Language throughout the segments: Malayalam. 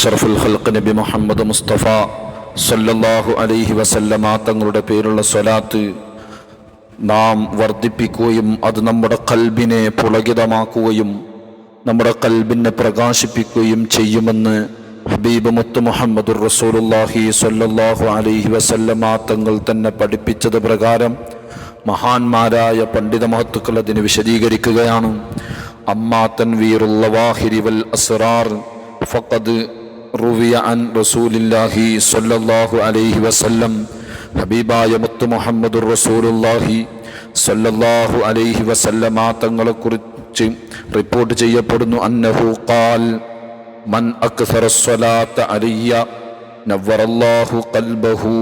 അഷ്റഫുൽ ഖൽഖ് നബി മുഹമ്മദ് മുസ്തഫ സല്ലല്ലാഹു അലൈഹി വസല്ലമ തങ്ങളുടെ പേരുള്ള സ്വലാത്ത് നാം വർദ്ധിപ്പിക്കുകയും അത് നമ്മുടെ കൽബിനെ പുളകിതമാക്കുകയും നമ്മുടെ കൽബിനെ പ്രകാശിപ്പിക്കുകയും ചെയ്യുമെന്ന് ഹബീബ് മുത്ത് മുഹമ്മദ് റസൂലുല്ലാഹി സല്ലല്ലാഹു അലൈഹി വസല്ലമ തങ്ങൾ തന്നെ പഠിപ്പിച്ചത് പ്രകാരം മഹാന്മാരായ പണ്ഡിത മഹത്തുക്കൾ അതിന് വിശദീകരിക്കുകയാണ്. അമ്മാ തൻവീറുള്ള വാഹിരി വൽ അസ്റാർ ഫഖദ് റുവിയ അൻ റസൂലില്ലാഹി സല്ലല്ലാഹു അലൈഹി വസല്ലം ഹബീബായ മുത്തു മുഹമ്മദുർ റസൂലുല്ലാഹി സല്ലല്ലാഹു അലൈഹി വസല്ലമ തങ്ങളെ കുറിച്ച് റിപ്പോർട്ട് ചെയ്യപ്പെടുന്നു. അന്നഹു ഖാൽ മൻ അക്സറ സ്വലാത്ത നവറല്ലാഹു നവ്വറല്ലാഹു ഖൽബഹു.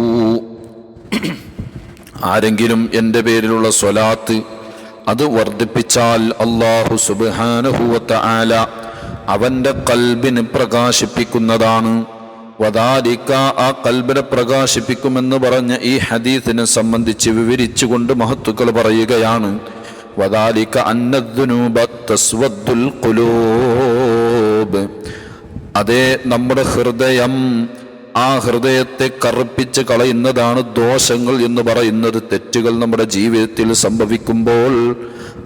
ആരെങ്കിലും എന്റെ പേരിലുള്ള സ്വലാത്ത് അത് വർദ്ധിപ്പിച്ചാൽ അള്ളാഹു സുബാനഹുവത്ത ആല അവന്റെ കൽബിന് പ്രകാശിപ്പിക്കുന്നതാണ്. വദാലിക്ക ആ കൽബിനെ പ്രകാശിപ്പിക്കുമെന്ന് പറഞ്ഞ ഈ ഹദീസിനെ സംബന്ധിച്ച് വിവരിച്ചുകൊണ്ട് മഹത്തുക്കൾ പറയുകയാണ് വദാലിക്ക അന്നദ്ദുനൂബ തസ്വദ്ദുൽ ഖുലൂബ്. അതേ നമ്മുടെ ഹൃദയം ആ ഹൃദയത്തെ കറുപ്പിച്ച് കളയുന്നതാണ് ദോഷങ്ങൾ എന്ന് പറയുന്നത് തെറ്റുകൾ നമ്മുടെ ജീവിതത്തിൽ സംഭവിക്കുമ്പോൾ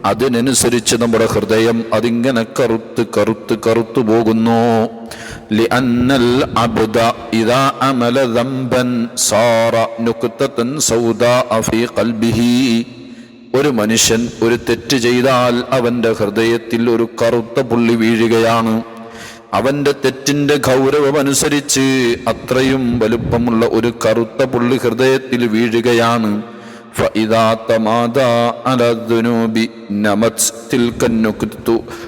അതിനനുസരിച്ച് നമ്മുടെ ഹൃദയം അതിങ്ങനെ കറുത്ത് കറുത്ത് കറുത്തു പോകുന്നു. ഒരു മനുഷ്യൻ ഒരു തെറ്റ് ചെയ്താൽ അവന്റെ ഹൃദയത്തിൽ ഒരു കറുത്ത പുള്ളി വീഴുകയാണ്. അവന്റെ തെറ്റിന്റെ ഗൗരവമനുസരിച്ച് അത്രയും വലുപ്പമുള്ള ഒരു കറുത്ത പുള്ളി ഹൃദയത്തിൽ വീഴുകയാണ്. فإذا تمادى على الذنوب نمت تلك النكت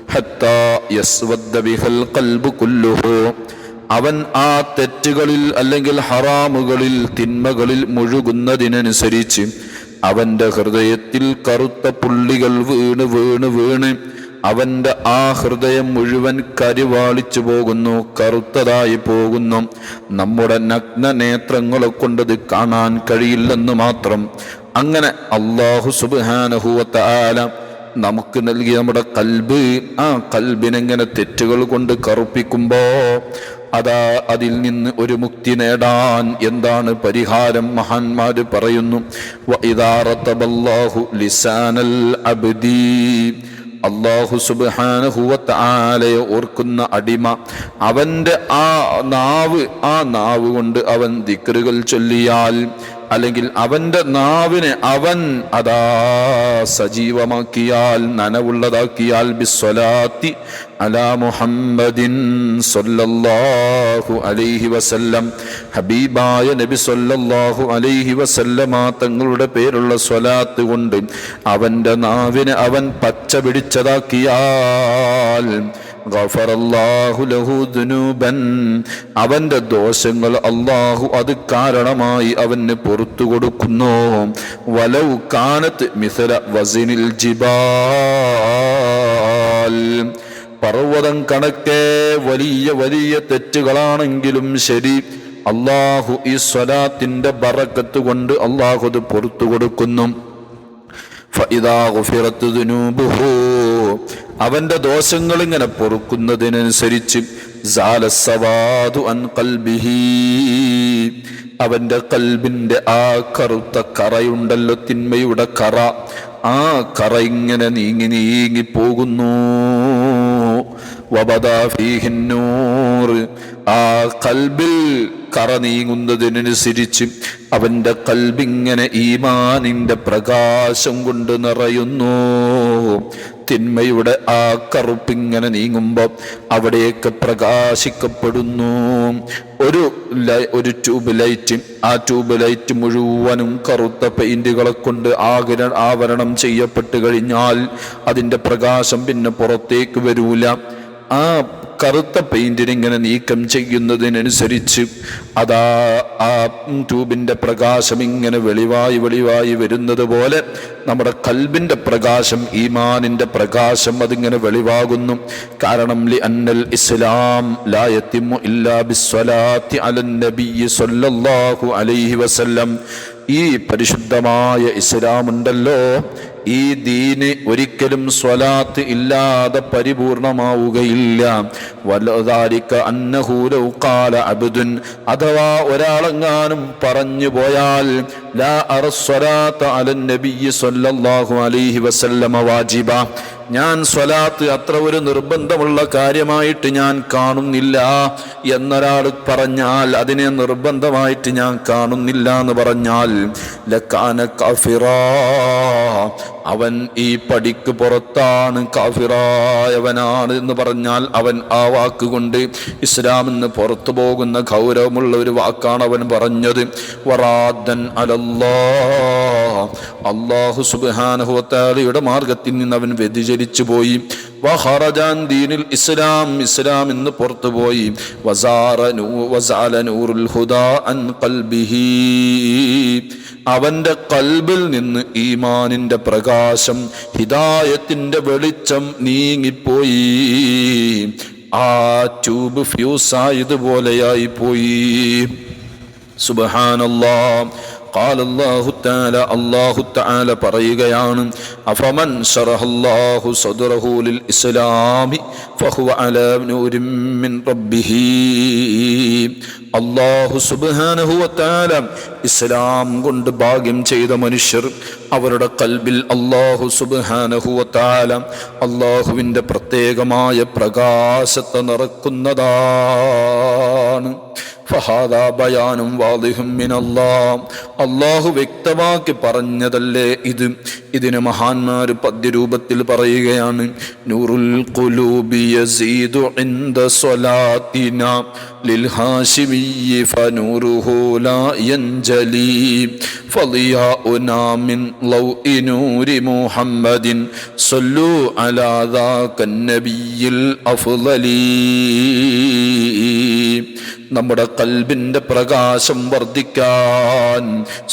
حتى يسود بها القلب كله അവൻ ആ തെറ്റുകളിൽ അല്ലെങ്കിൽ ഹറാമുകളിൽ തിന്മകളിൽ മുഴുകുന്നതിനനുസരിച്ച് അവന്റെ ഹൃദയത്തിൽ കറുത്ത പുള്ളികൾ വീണ് വീണ് വീണ് അവന്റെ ആ ഹൃദയം മുഴുവൻ കരിവാളിച്ചു പോകുന്നു കറുത്തതായി പോകുന്നു നമ്മുടെ നഗ്ന നേത്രങ്ങളെ കൊണ്ടത് കാണാൻ കഴിയില്ലെന്ന് മാത്രം അങ്ങനെ അള്ളാഹു സുബാനഹുവത്ത ആല നമുക്ക് നൽകിയ നമ്മുടെ കൽബ് ആ കൽബിനെങ്ങനെ തെറ്റുകൾ കൊണ്ട് കറുപ്പിക്കുമ്പോ അതാ അതിൽ നിന്ന് ഒരു മുക്തി നേടാൻ എന്താണ് പരിഹാരം മഹാന്മാര് പറയുന്നു. ലിസാനൽ ആലയെ അള്ളാഹു സുബാനഹുവത്താലയെ ഓർക്കുന്ന അടിമ അവന്റെ ആ നാവ് ആ നാവ് കൊണ്ട് അവൻ ദിക്കറുകൾ ചൊല്ലിയാൽ അല്ലെങ്കിൽ അവന്റെ നാവിനെ അവൻ അതാ സജീവമാക്കിയാൽ നനവുള്ളതാക്കിയാൽ ബിസ്വലാത്തി അലാ മുഹമ്മദിൻ സൊല്ലാഹു അലൈഹി വസല്ലം. ഹബീബായ നബി സൊല്ലാഹു അലൈഹി വസല്ലമ തങ്ങളുടെ പേരുള്ള സ്വലാത്ത് കൊണ്ട് അവന്റെ നാവിനെ അവൻ പച്ച പിടിച്ചതാക്കിയാൽ ഗഫറല്ലാഹു ലഹു ദുനൂബൻ. അവന്റെ ദോഷങ്ങൾ അള്ളാഹു അത് കാരണമായി അവന് പുറത്തു കൊടുക്കുന്നു. വലൗ കാനത്ത് മിസല വസിനിൽ ജിബാൽ. പർവതം കണക്കെ വലിയ വലിയ തെറ്റുകളാണെങ്കിലും ശരി. അള്ളാഹു ഈ സ്വലാത്തിന്റെ ബറക്കത്ത് കൊണ്ട് അള്ളാഹു അത് പുറത്തു കൊടുക്കുന്നു. ഫഇദാ ഗുഫിറത്ത് ദുനൂബുഹു. അവന്റെ ദോഷങ്ങൾ ഇങ്ങനെ പൊറുക്കുന്നതിനനുസരിച്ച് അവന്റെ കൽബിന്റെ ആ കറുത്ത കറയുണ്ടല്ലോ തിന്മയുടെ കറ. ആ കറ ഇങ്ങനെ നീങ്ങി നീങ്ങി പോകുന്നു. ആ കൽബിൽ കറ നീങ്ങുന്നതിനനുസരിച്ച് അവന്റെ കൽബിങ്ങനെ ഈമാനിന്റെ പ്രകാശം കൊണ്ട് നിറയുന്നു. തിന്മയുടെ ആ കറുപ്പിങ്ങനെ നീങ്ങുമ്പോൾ അവിടെയൊക്കെ പ്രകാശിക്കപ്പെടുന്നു. ഒരു ഒരു ട്യൂബ് ലൈറ്റ് ആ ട്യൂബ് ലൈറ്റ് മുഴുവനും കറുത്ത പെയിന്റുകളെ കൊണ്ട് ആകിര ആവരണം ചെയ്യപ്പെട്ട് കഴിഞ്ഞാൽ അതിന്റെ പ്രകാശം പിന്നെ പുറത്തേക്ക് വരൂല. ആ കറുത്ത പെയിന്റിന് ഇങ്ങനെ നീക്കം ചെയ്യുന്നതിനനുസരിച്ച് അതാ ആ ട്യൂബിന്റെ പ്രകാശം ഇങ്ങനെ വെളിവായി വെളിവായി വരുന്നത് പോലെ നമ്മുടെ കൽബിന്റെ പ്രകാശം ഈമാനിന്റെ പ്രകാശം അതിങ്ങനെ വെളിവാകുന്നു. കാരണം ലി അന്നൽ ഇസ്ലാം ലായത്തിമു ഇല്ലാ ബിസ്വലാത്തി അലൻ നബി സല്ലല്ലാഹു അലൈഹി വസല്ലം. ഈ പരിശുദ്ധമായ ഇസ്ലാം ഉണ്ടല്ലോ ഈ ദീന് ഒരിക്കലും സ്വലാത്ത് ഇല്ലാതെ പരിപൂർണമാവുകയില്ല. വലതാരിക്ക അന്നഹൂലൗക്കാല അബുദുൻ. അഥവാ ഒരാളെങ്ങാനും പറഞ്ഞു പോയാൽ അലൈഹി വസല്ലമ വാജിബ. ഞാൻ സ്വലാത്ത് അത്ര ഒരു നിർബന്ധമുള്ള കാര്യമായിട്ട് ഞാൻ കാണുന്നില്ല എന്നൊരാൾ പറഞ്ഞാൽ അതിനെ നിർബന്ധമായിട്ട് ഞാൻ കാണുന്നില്ല എന്ന് പറഞ്ഞാൽ ലക്കാന അവൻ ഈ പടിക്ക് പുറത്താണ് കാഫിറായവനാണ് എന്ന് പറഞ്ഞാൽ അവൻ ആ വാക്കുകൊണ്ട് ഇസ്ലാം എന്ന് പുറത്തു പോകുന്ന ഗൗരവമുള്ള ഒരു വാക്കാണ് അവൻ പറഞ്ഞത്. വറാദൻ അല്ലാഹു സുബാനഹുത്താലയുടെ മാർഗത്തിൽ നിന്ന് അവൻ വ്യതിചരിച്ചു പോയി. വഹറജാൻ ദീനിൽ ഇസ്ലാം. ഇസ്ലാം എന്ന് പുറത്തു പോയി. നൂ വസാല നൂറുൽ ഹുദാ അൻ ഖൽബിഹി. അവന്റെ കൽബിൽ നിന്ന് ഈമാനിന്റെ പ്രകാശം ഹിതായത്തിന്റെ വെളിച്ചം നീങ്ങിപ്പോയി. ആ ട്യൂബ് ഫ്യൂസായതുപോലെയായി പോയി സുബഹാനല്ലാ قال الله تعالى الله تعالى പറയുകയാണ് അഫമൻ ശറഹല്ലാഹു സദ്റഹു ലിൽ ഇസ്ലാമി ഫഹുവ അലാ നൂരിൻ മിൻ റബ്ബിഹി അല്ലാഹു സുബ്ഹാനഹു വതആല ഇസ്ലാം കൊണ്ട് ഭാഗ്യം ചെയ്ത മനുഷ്യർ അവരുടെ കൽബിൽ അല്ലാഹു സുബ്ഹാനഹു വതആല അല്ലാഹുവിൻ്റെ പ്രത്യേകമായ പ്രകാശത്തെ നിറക്കുന്നതാണ് ഫഹാദാ ബയാനും വാദിഹും മിനല്ലാഹ്. അള്ളാഹു വ്യക്തമാക്കി പറഞ്ഞതല്ലേ ഇത്? ഇതിന് മഹാന്മാർ പദ്യരൂപത്തിൽ പറയുകയാണ് നൂറുൽ ഖുലൂബി യസീദു ഇൻദ സ്വലാത്തിന ലിൽ ഹാശിമിയ്യി ഫനൂറുഹു ലാ യൻജലി ഫളിയാഉനാ മിൻ ലൗഇ നൂരി മുഹമ്മദിൻ സല്ലു അലാ ദാക നബിയിൽ അഫ്ളലി നമ്മുടെ കൽബിന്റെ പ്രകാശം വർദ്ധിക്കാൻ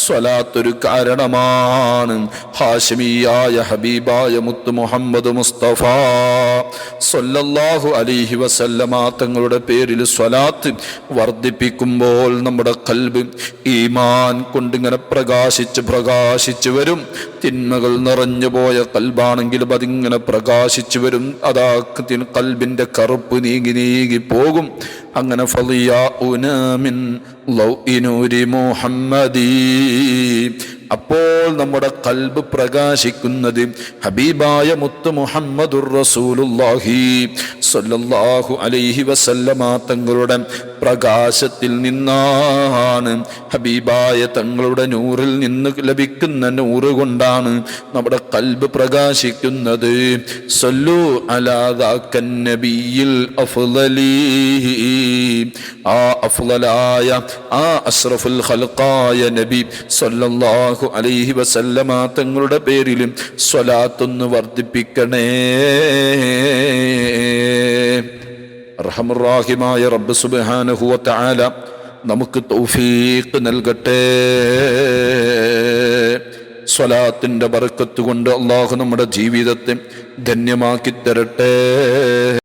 സ്വലാത്തൊരു കാരണമാണ് ഹാഷിമിയായ ഹബീബായ മുത്ത് മുഹമ്മദ് മുസ്തഫ. സൊല്ലാഹു അലിഹി വസല്ലമ തങ്ങളുടെ പേരിൽ സ്വലാത്ത് വർദ്ധിപ്പിക്കുമ്പോൾ നമ്മുടെ കൽബ് ഈമാൻ കൊണ്ടിങ്ങനെ പ്രകാശിച്ച് പ്രകാശിച്ച് വരും. തിന്മകൾ നിറഞ്ഞു പോയ കൽബാണെങ്കിലും അതിങ്ങനെ പ്രകാശിച്ചു വരും. അതാ കൽബിന്റെ കറുപ്പ് നീങ്ങി നീങ്ങി പോകും. അങ്ങനെ ഉനാമിൻ ലൗഇനൂരി മുഹമ്മദീ അപ്പോൾ നമ്മുടെ കൽബ് പ്രകാശിക്കുന്നത് ഹബീബായ മുത്ത് മുഹമ്മദുർ റസൂലുള്ളാഹി സ്വല്ലല്ലാഹു അലൈഹി വസല്ലമ തങ്ങളുടെ പ്രകാശത്തിൽ നിന്നാണ്. ഹബീബായ തങ്ങളുടെ നൂറിൽ നിന്ന് ലഭിക്കുന്ന നൂറ് കൊണ്ടാണ് നമ്മുടെ കൽബ് പ്രകാശിക്കുന്നത്. സല്ലു അലാദാക്കൻ നബിയിൽ അഫ്ളലി ആ അഫുലായ ആ അസ്രഫുൽ ഖൽഖായ നബി സല്ലല്ലാഹു അലൈഹി വസല്ലമ തങ്ങളുടെ പേരിലും സ്വലാത്തൊന്ന് വർദ്ധിപ്പിക്കണേ. റഹമുറാഹിമായ റബ്ബ് സുബ്ഹാനഹു താല നമുക്ക് തൗഫീഖ് നൽകട്ടെ. സ്വലാത്തിന്റെ ബർക്കത്ത് കൊണ്ട് അള്ളാഹു നമ്മുടെ ജീവിതത്തെ ധന്യമാക്കി തരട്ടെ